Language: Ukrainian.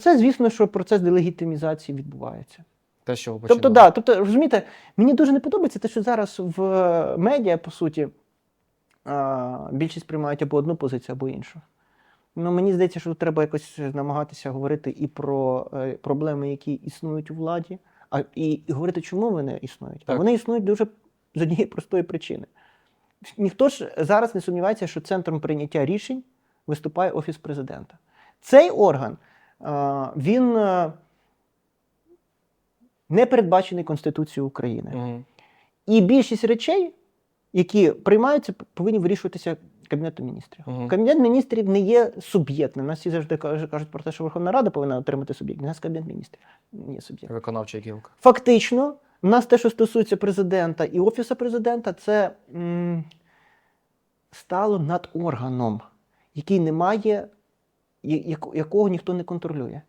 Це, звісно, що процес делегітимізації відбувається. Те, що ви Тобто, да, тобто, розумієте, мені дуже не подобається те, що зараз в е, медіа, по суті, більшість приймають або одну позицію, або іншу. Ну, мені здається, що треба якось намагатися говорити і про е, проблеми, які існують у владі, а і, і говорити, чому вони існують. А вони існують дуже з однієї простої причини. Ніхто ж зараз не сумнівається, що центром прийняття рішень виступає Офіс президента. Цей орган він е, не передбачений Конституцією України. І більшість речей, які приймаються, повинні вирішуватися Кабінетом міністрів. Мгм. Кабінет міністрів не є суб'єктним. Нас всі завжди кажуть про те, що Верховна Рада повинна отримати суб'єкт. У нас Кабінет міністрів не є суб'єктом. Виконавча гілка. Фактично, в нас те, що стосується президента і офісу президента, це м, стало над органом, який не має, якого ніхто не контролює.